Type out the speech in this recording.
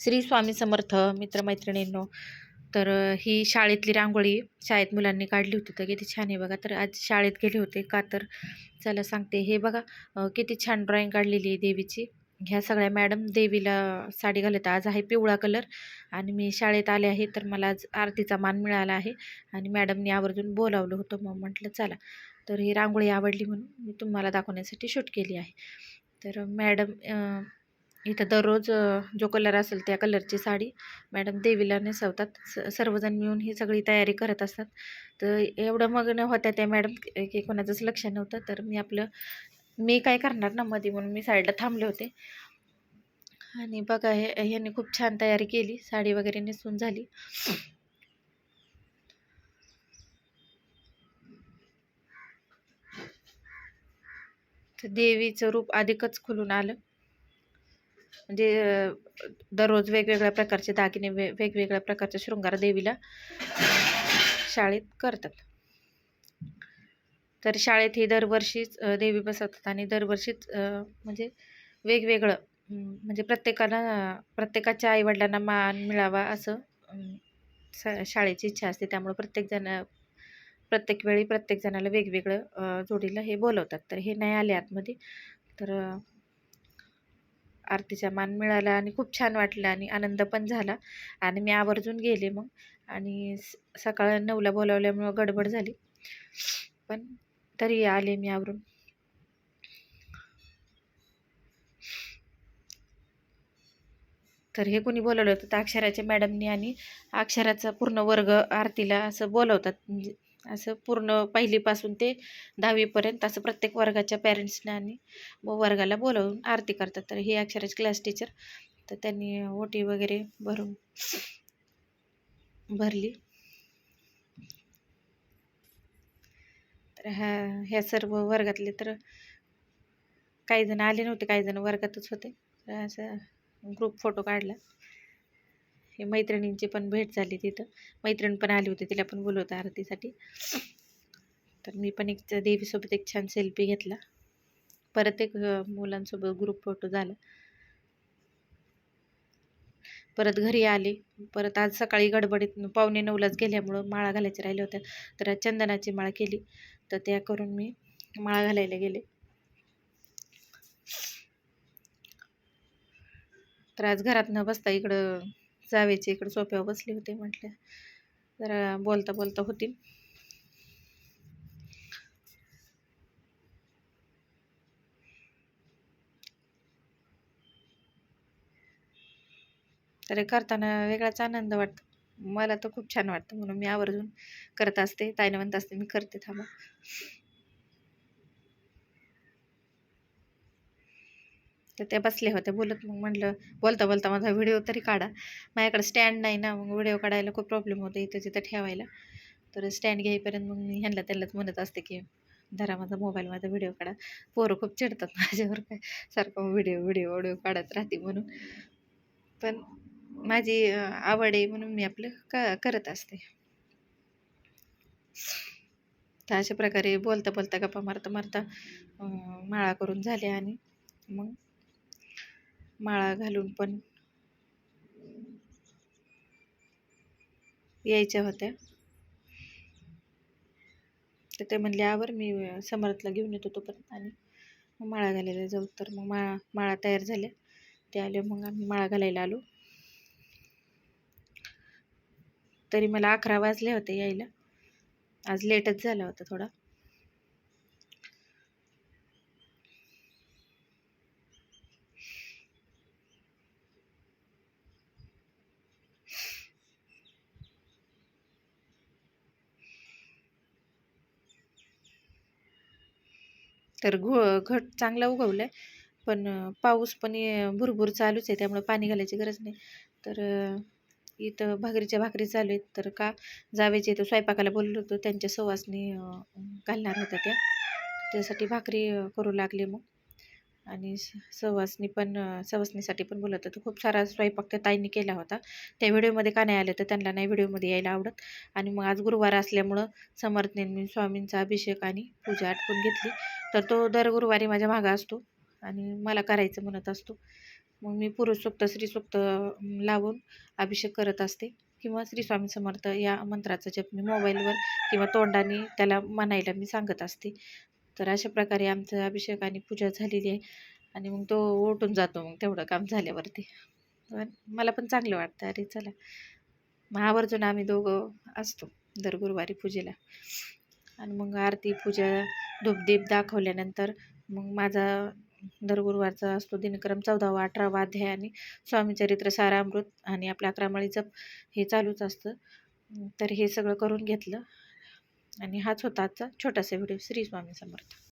श्री स्वामी समर्थ मित्रमैत्रिणींनो तर ही शाळेतली रांगोळी शाळेत मुलांनी काढली होती तर किती छान आहे बघा. तर आज शाळेत गेले होते का तर? चला सांगते. हे बघा किती छान ड्रॉईंग काढलेली आहे देवीची. ह्या सगळ्या मॅडम देवीला साडी घालत. आज आहे पिवळा कलर आणि मी शाळेत आले आहे तर मला आज आरतीचा मान मिळाला आहे आणि मॅडमनी आवर्जून बोलावलं होतं मग म्हटलं चला. तर ही रांगोळी आवडली म्हणून मी तुम्हाला दाखवण्यासाठी शूट केली आहे. तर मॅडम इथं दररोज जो कलर असेल त्या कलरची साडी मॅडम देवीला नेसवतात. स सर्वजण मिळून ही सगळी तयारी करत असतात. तर एवढं मग्न होत्या त्या मॅडम की कोणाचंच लक्ष नव्हतं. तर मी आपलं मी काय करणार ना मध्ये म्हणून मी साईडला थांबले होते. आणि बघा हे ह्यांनी खूप छान तयारी केली. साडी वगैरे नेसून झाली. तर देवीचं रूप अधिकच खुलून आलं. म्हणजे दररोज वेगवेगळ्या प्रकारचे दागिने वे वेगवेगळ्या प्रकारचे शृंगार देवीला शाळेत करतात. तर शाळेत ही दरवर्षीच देवी बसवतात आणि दरवर्षीच म्हणजे वेगवेगळं म्हणजे प्रत्येकाला प्रत्येकाच्या आईवडिलांना मान मिळावा असं स शाळेची इच्छा असते. त्यामुळं प्रत्येकजण प्रत्येक वेळी प्रत्येक जणाला वेगवेगळं जोडीला हे बोलवतात. तर हे नाही आले आतमध्ये. तर आरतीचा मान मिळाला आणि खूप छान वाटलं आणि आनंद पण झाला. आणि मी आवर्जून गेले मग. आणि स सकाळ नऊला बोलावल्यामुळं गडबड झाली. पण तरी आले मी आवरून. तर हे कोणी बोलवलं होतं तर अक्षराच्या मॅडमनी आणि अक्षराचा पूर्ण वर्ग आरतीला असं बोलवतात. म्हणजे असं पूर्ण पहिलीपासून ते दहावीपर्यंत असं प्रत्येक वर्गाच्या पॅरेंट्सना आणि व वर्गाला बोलावून आरती करतात. तर हे अक्षराचे क्लास टीचर तर त्यांनी ओटी वगैरे भरून भरली. तर ह्या ह्या सर्व वर्गातले तर काही जण आले नव्हते काही जण वर्गातच होते. तर असं ग्रुप फोटो काढला. हे मैत्रिणींची पण भेट झाली तिथं. मैत्रीण पण आली होती तिला पण बोलवतं आरतीसाठी. तर मी पण एक देवीसोबत एक छान सेल्फी घेतला. परत एक मुलांसोबत ग्रुप फोटो झाला. परत घरी आले. परत आज सकाळी गडबडीत पावणे नऊलाच गेल्यामुळं माळा घालायच्या राहिल्या होत्या तर आज चंदनाची माळ केली. तर त्या करून मी माळा घालायला गेले. तर आज घरात न बसता इकडं जावेचे इकडे सोप्यावर बसले होते म्हटलं. जरा बोलता बोलता होतील. तर करताना वेगळाच आनंद वाटतो. मला तर खूप छान वाटतं म्हणून मी आवर्जून करत असते. ताईनं म्हणत असते मी करते थांबा. तर त्या बसल्या होत्या बोलत मग म्हटलं बोलता बोलता माझा व्हिडिओ तरी काढा. माझ्याकडे स्टँड नाही ना मग व्हिडिओ काढायला खूप प्रॉब्लेम होतो इथं तिथं ठेवायला. तर स्टँड घेईपर्यंत मग मी ह्यांना त्यांनाच म्हणत असते की धरा माझा मोबाईल माझा व्हिडिओ काढा. पोरं खूप चिडतात माझ्यावर काय सारखं व्हिडिओ व्हिडिओ व्हिडिओ काढत राहते म्हणून. पण माझी आवड आहे म्हणून मी आपलं का करत असते. तर अशा प्रकारे बोलता बोलता गप्पा मारता मारता माळा करून झाल्या आणि मग माळा घालून पण यायच्या होत्या. तर ते म्हणले आवर मी समर्थला घेऊन येतो तोपर्यंत आणि मग माळा घालायला जाऊ. तर मग माळा माळा तयार झाल्या. ते आले मग आम्ही माळा घालायला आलो. तरी मला अकरा वाजले होते यायला. आज लेटच झाला होता थोडा. तर घो घट चांगला उगवलाय. पण पाऊस पण ये- चालूच आहे त्यामुळे पाणी घालायची गरज नाही. तर इथं भाकरीच्या भाकरी चालू आहेत. तर का जावेचे इथं स्वयंपाकाला बोललो होतो त्यांच्या सवासनी घालणार होत्या त्या. त्यासाठी भाकरी करू लागले मग. आणि स सवासनी पण अ, सवासनीसाठी पण बोलत होतं. खूप सारा स्वयंपाक त्या ताईंनी केला होता. त्या व्हिडिओमध्ये का नाही आलं तर त्यांना नाही व्हिडिओमध्ये यायला आवडत. आणि मग आज गुरुवार असल्यामुळं समर्थनेंनी स्वामींचा अभिषेक आणि पूजा आटपून घेतली. तर तो दर गुरुवारी माझ्या मागा असतो आणि मला करायचं म्हणत असतो. मग मी पुरुष सूक्त श्री लावून अभिषेक करत असते. किंवा श्री स्वामी समर्थ या मंत्राचा जप मी मोबाईलवर किंवा तोंडाने त्याला म्हणायला मी सांगत असते. तर अशा प्रकारे आमचं अभिषेक आणि पूजा झालेली आहे. आणि मग तो ओटून जातो मग तेवढं काम झाल्यावरती. मला पण चांगलं वाटतं. अरे चला. मग आवर्जून आम्ही दोघं असतो दर गुरुवारी पूजेला. आणि मग आरती पूजा धूपदीप दाखवल्यानंतर मग माझा दर गुरुवारचा असतो दिनक्रम चौदावा अठरावा अध्याय आणि स्वामीचरित्र सारामृत आणि आपला अकरामळीचं जप हे चालूच असतं. तर हे सगळं करून घेतलं. आणि हाच होता आजचा छोटासा व्हिडिओ श्री स्वामी समर्थ.